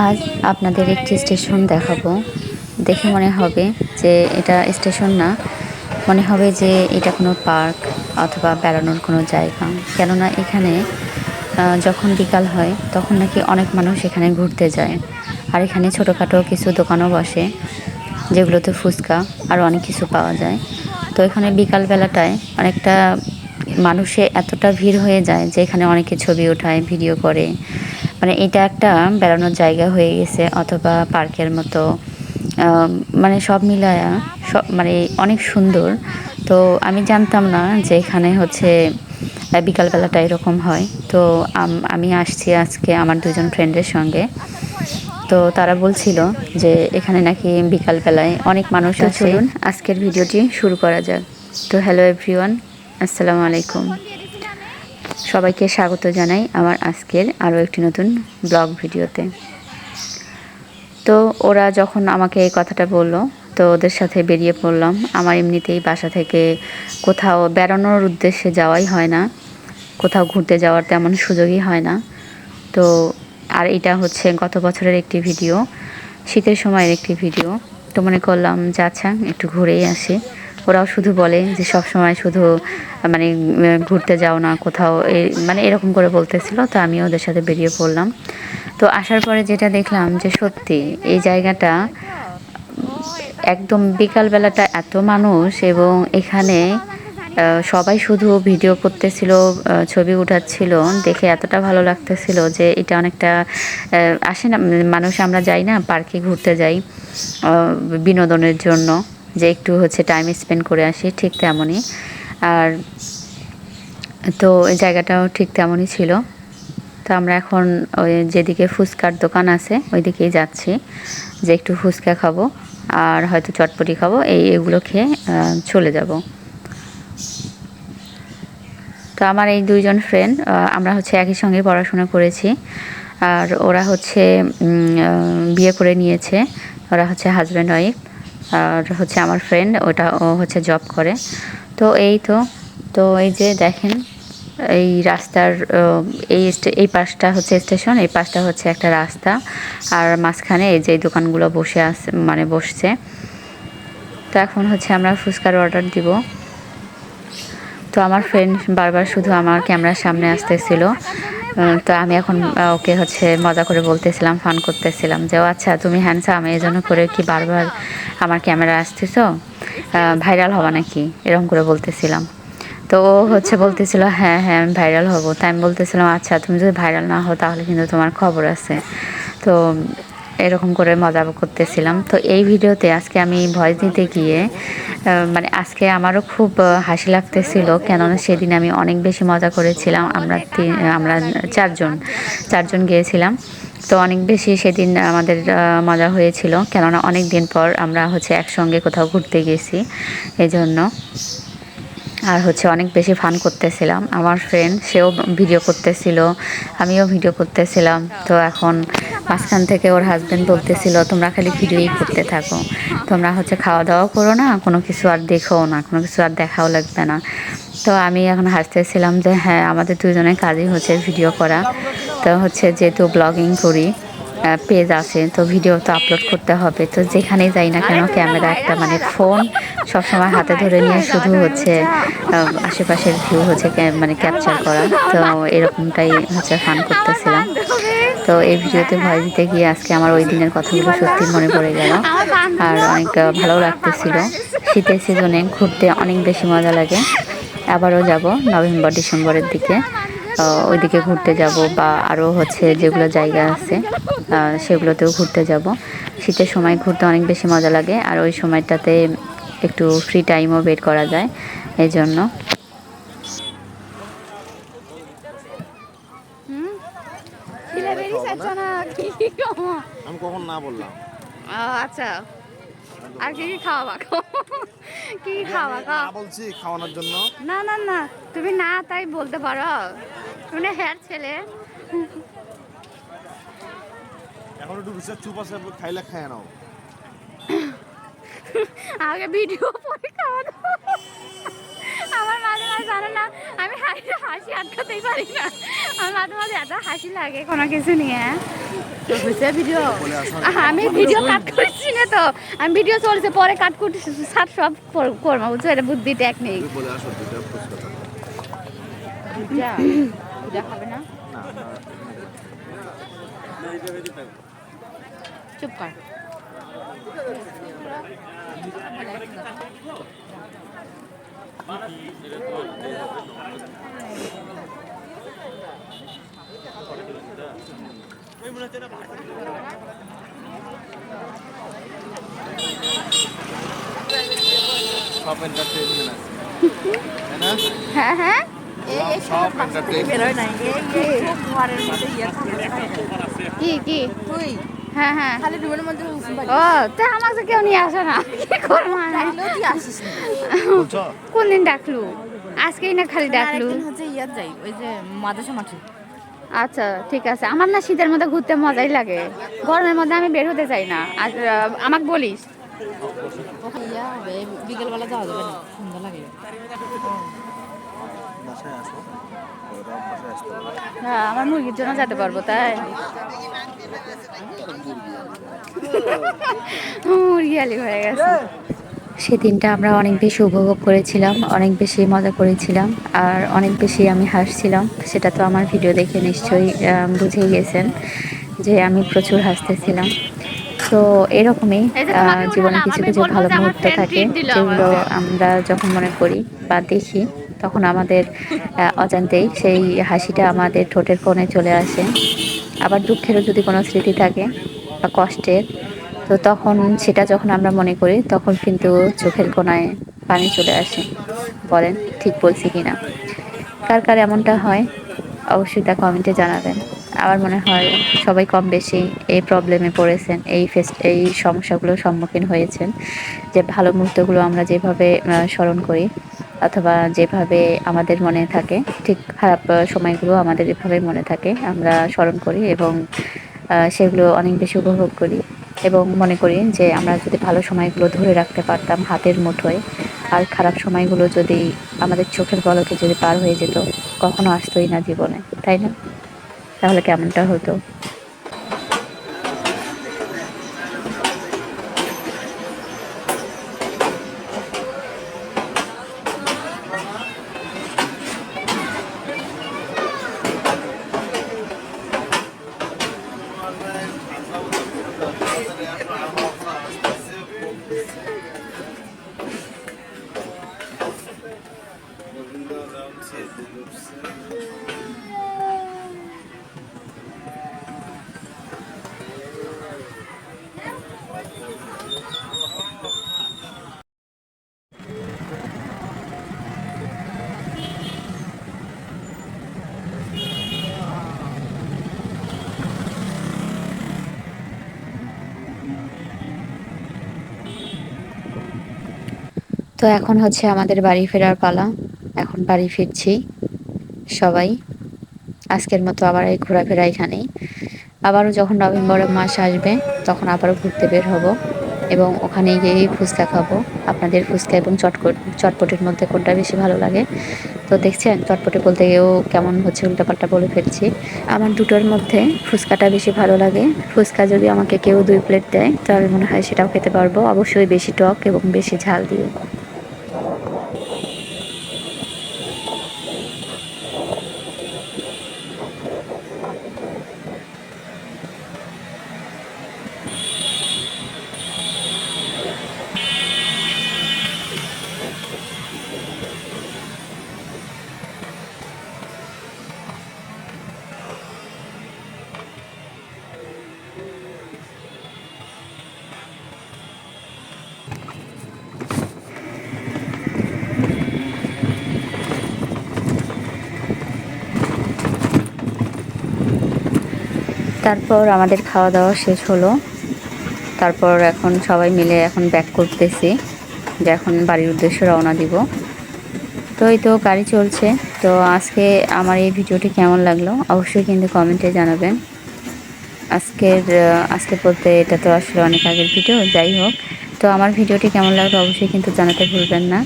আজ আপনাদের একটি স্টেশন দেখাবো। দেখে মনে হবে যে এটা স্টেশন না, মনে হবে যে এটা কোনো পার্ক অথবা বেড়ানোর কোনো জায়গা। কেননা এখানে যখন বিকাল হয়, তখন নাকি অনেক মানুষ এখানে ঘুরতে যায়। আর এখানে ছোটোখাটো কিছু দোকানও বসে, যেগুলোতে ফুচকা আর অনেক কিছু পাওয়া যায়। তো এখানে বিকাল বেলাটায় অনেকটা মানুষে এতটা ভিড় হয়ে যায় যে এখানে অনেকে ছবি ওঠায়, ভিডিও করে। মানে এটা একটা বেড়ানোর জায়গা হয়ে গেছে অথবা পার্কের মতো মানে সব মিলায়া সব মানে অনেক সুন্দর। তো আমি জানতাম না যে এখানে হচ্ছে বিকালবেলাটা এরকম হয়। তো আমি আসছি আজকে আমার দুজন ফ্রেন্ডের সঙ্গে। তো তারা বলছিল যে এখানে নাকি বিকালবেলায় অনেক মানুষ চলুন আজকের ভিডিওটি শুরু করা যাক। তো হ্যালো এভরিওয়ান আসসালামু আলাইকুম। সবাইকে স্বাগত জানাই আমার আজকের আরও একটি নতুন ব্লগ ভিডিওতে। তো ওরা যখন আমাকে এই কথাটা বলল, তো ওদের সাথে বেরিয়ে পড়লাম। আমার এমনিতেই বাসা থেকে কোথাও বেড়ানোর উদ্দেশ্যে যাওয়াই হয় না। কোথাও ঘুরতে যাওয়ার তেমন সুযোগই হয় না। তো আর এটা হচ্ছে গত বছরের একটি ভিডিও, শীতের সময়ের একটি ভিডিও। তো মনে করলাম যে আচ্ছা একটু ঘুরেই আসি। ওরাও শুধু বলে যে সব সময় শুধু মানে ঘুরতে যাও না কোথাও মানে এরকম করে বলতেছিল। তো আমি ওদের সাথে বেরিয়ে পড়লাম। তো আসার পরে যেটা দেখলাম যে সত্যি এই জায়গাটা একদম বিকালবেলাটা এত মানুষ এবং এখানে সবাই শুধু ভিডিও করতেছিল ছবি উঠাচ্ছিল। দেখে এতটা ভালো লাগতেছিল যে এটা অনেকটা আসে না মানুষ আমরা যাই না, পার্কে ঘুরতে যাই বিনোদনের জন্য। যে একটু হচ্ছে টাইম স্পেন্ড করে আসি, ঠিক তেমনই। আর তো এই জায়গাটাও ঠিক তেমনই ছিল। তো আমরা এখন ওই যেদিকে ফুচকার দোকান আছে ওই দিকেই যাচ্ছি যে একটু ফুচকা খাব আর হয়তো চটপটি খাব, এই এগুলো খেয়ে চলে যাব। তো আমার এই দুইজন ফ্রেন্ড আমরা হচ্ছে একই সঙ্গে পড়াশোনা করেছি। আর ওরা হচ্ছে বিয়ে করে নিয়েছে। ওরা হচ্ছে হাজব্যান্ড ওয়াইফ আর হচ্ছে আমার ফ্রেন্ড ওটা ও হচ্ছে জব করে। তো এই তো তো এই যে দেখেন, এই রাস্তার এই এই পাশটা হচ্ছে স্টেশন এই পাশটা হচ্ছে একটা রাস্তা। আর মাঝখানে এই যে দোকানগুলো বসে আছে মানে বসছে। তো এখন হচ্ছে আমরা ফুচকার অর্ডার দিব। তো আমার ফ্রেন্ড বারবার শুধু আমার ক্যামেরার সামনে আসতেছিল। তো আমি এখন ওকে হচ্ছে মজা করে বলতেছিলাম ফান করতেছিলাম যে, ও আচ্ছা তুমি হ্যান্ডসাম এই জন্য করে কি বারবার আমার ক্যামেরা আসতেছ? ভাইরাল হওয়া নাকি? এরকম করে বলতেছিলাম। তো ও হচ্ছে বলতেছিল হ্যাঁ হ্যাঁ আমি ভাইরাল হব। তাই আমি বলতেছিলাম আচ্ছা তুমি যদি ভাইরাল না হও, তাহলে কিন্তু তোমার খবর আছে। তো এরকম করে মজা করতেছিলাম। তো এই ভিডিওতে আজকে আমি ভয়েস দিতে গিয়ে মানে আজকে আমারও খুব হাসি লাগতেছিল, কেননা সেদিন আমি অনেক বেশি মজা করেছিলাম। আমরা আমরা চারজন চারজন গিয়েছিলাম। তো অনেক বেশি সেদিন আমাদের মজা হয়েছিল, কেননা অনেক দিন পর আমরা হচ্ছে একসঙ্গে কোথাও ঘুরতে গেছি এই জন্য আর হচ্ছে অনেক বেশি ফান করতেছিলাম। আমার ফ্রেন্ড সেও ভিডিও করতেছিল, আমিও ভিডিও করতেছিলাম। তো এখন মাঝখান থেকে ওর হাজব্যান্ড বলতেছিল, তোমরা খালি ভিডিওই করতে থাকো। তোমরা হচ্ছে খাওয়া দাওয়া করো না, কোনো কিছু আর দেখো না, কোনো কিছু আর দেখাও লাগবে না। তো আমি এখন হাসতেছিলাম যে হ্যাঁ আমাদের দুজনের কাজই হচ্ছে ভিডিও করা। তো হচ্ছে যেহেতু ব্লগিং করি পেজ আছে, তো ভিডিও তো আপলোড করতে হবে। তো যেখানেই যাই না কেন ক্যামেরা একটা মানে ফোন সবসময় হাতে ধরে নিয়ে শুধু হচ্ছে আশেপাশের ভিউ হচ্ছে মানে ক্যাপচার করা। তো এরকমটাই হচ্ছে ফান করতেছিলাম। তো এই ভিডিওতে ভয় দিতে গিয়ে আজকে আমার ওই দিনের কথাগুলো সত্যি মনে পড়ে গেল। আর অনেক ভালো লাগতেছিল। শীতের সিজনে ঘুরতে অনেক বেশি মজা লাগে। আবারও যাব নভেম্বর, ডিসেম্বরের দিকে। ওইদিকে ঘুরতে যাব বা আরও হচ্ছে যেগুলো জায়গা আছে সেগুলোতেও ঘুরতে যাব। শীতের সময় ঘুরতে অনেক বেশি মজা লাগে। আর ওই সময়টাতে একটু ফ্রি টাইমও বের করা যায়। এই জন্য সিলেবেরি চাচ্ছ না? কি আমি কখন না বললাম। আচ্ছা। আর কি কি খাওয়াবা? খাও কি খাওয়াবা না খাও বলছি খাওয়ানোর জন্য। না না না। তুমি না তাই বলতে পারো। তুমি হ্যার ছেলে। এখন একটু বিচার চুপ আছে খাইলে খায় নাও। আগে ভিডিও পরে খাওয়া আমার মাঝে মাঝে জানো না আমি হাসি হাসি আটকাতেই পারি না। আমার মাঝে এত হাসি লাগে কোনো কিছু নিয়ে। ভিডিও আমি ভিডিও কাট করছি না তো। আমি ভিডিও চলছে পরে কাট করতে সার সব করব বুঝছ এটা বুদ্ধি টেকনিক চুপ কর। সব এন্টারটেইনমেন্ট আছে। না হ্যাঁ। হ্যাঁ সব কি কি? তুই? হ্যাঁ হ্যাঁ। খালি রুমের মধ্যে ও তা আমাকে কেউ নিয়ে আসে না। কি করব আমি? ডাকলেও তুই আসিস না। বলছো? কোন দিন ডাকলু? আজকেই না খালি ডাকলু? হচ্ছে ইয়াত যাই ওই যে মাদ্রাসা মাঠে। আচ্ছা ঠিক আছে। আমার না শীতের মধ্যে ঘুরতে মজাই লাগে। গরমের মধ্যে আমি বের হতে চাই না। আর আমাকে বলিস। বিকেলবেলা যাওয়া যাবে না। হ্যাঁ আমার মুরগির জন্য যেতে পারব তাই। মুরগি আলি হয়ে গেছে। সেদিনটা আমরা অনেক বেশি উপভোগ করেছিলাম অনেক বেশি মজা করেছিলাম আর অনেক বেশি আমি হাসছিলাম। সেটা তো আমার ভিডিও দেখে নিশ্চয়ই বুঝেই গেছেন যে আমি প্রচুর হাসতেছিলাম। তো এরকমই জীবনে কিছু কিছু ভালো মুহূর্ত থাকে যেগুলো আমরা যখন মনে করি বা দেখি তখন আমাদের অজান্তেই সেই হাসিটা আমাদের ঠোঁটের কোণে চলে আসে। আবার দুঃখেরও যদি কোনো স্মৃতি থাকে বা কষ্টের তো তখন সেটা যখন আমরা মনে করি, তখন কিন্তু চোখের কোনায় পানি চলে আসে। বলেন, ঠিক বলছি কি না? কার কার এমনটা হয়, অবশ্যই তা কমেন্টে জানাবেন। আমার মনে হয় সবাই কম বেশি এই প্রবলেমে পড়েছেন, এই ফেস এই সমস্যাগুলোর সম্মুখীন হয়েছেন। যে ভালো মুহূর্তগুলো আমরা যেভাবে স্মরণ করি, অথবা যেভাবে আমাদের মনে থাকে, ঠিক খারাপ সময়গুলো আমাদের এভাবে মনে থাকে, আমরা স্মরণ করি এবং সেগুলো অনেক বেশি উপভোগ করি। এবং মনে করি যে আমরা যদি ভালো সময়গুলো ধরে রাখতে পারতাম হাতের মুঠোয়, আর খারাপ সময়গুলো যদি আমাদের চোখের পলকে যদি পার হয়ে যেত, কখনো আসতোই না জীবনে, তাই না? তাহলে কেমনটা হতো? তো এখন হচ্ছে আমাদের বাড়ি ফেরার পালা। এখন বাড়ি ফিরছি। সবাই, আজকের মতো আবার এই ঘোরাফেরা এখানেই। আবারও যখন নভেম্বরের মাস আসবে, তখন আবারও ঘুরতে বের হব এবং ওখানে গিয়েই ফুচকা খাব। আপনাদের ফুচকা এবং চটকট চটপটির মধ্যে কোনটা বেশি ভালো লাগে? তো দেখছেন, চটপটি বলতে গিয়েও কেমন হচ্ছে উল্টাপাল্টা বলে ফেলছি। আমার দুটোর মধ্যে ফুচকাটা বেশি ভালো লাগে। ফুচকা যদি আমাকে কেউ দুই প্লেট দেয় তাহলে মনে হয় সেটাও খেতে পারব। অবশ্যই বেশি টক এবং বেশি ঝাল দিয়ে। তারপর আমাদের খাওয়া দাওয়া শেষ হলো। তারপর এখন সবাই মিলে এখন ব্যাক করতেছি যে এখন বাড়ির উদ্দেশ্যে রওনা দিব। তো এই তো গাড়ি চলছে। তো আজকে আমার এই ভিডিওটি কেমন লাগল অবশ্যই কিন্তু কমেন্টে জানাবেন। আজকের, আজকে বলতে এটা তো আসলে অনেক আগের ভিডিও, যাই হোক। তো আমার ভিডিওটি কেমন লাগল অবশ্যই কিন্তু জানাতে ভুলবেন না।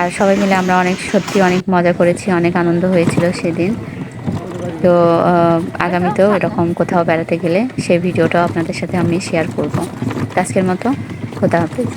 আর সবাই মিলে আমরা অনেক, সত্যি অনেক মজা করেছি, অনেক আনন্দ হয়েছিল সেদিন। তো আগামীতেও এরকম কোথাও বেড়াতে গেলে সেই ভিডিওটাও আপনাদের সাথে আমি শেয়ার করব। আজকের মতো, খোদা হাফিজ।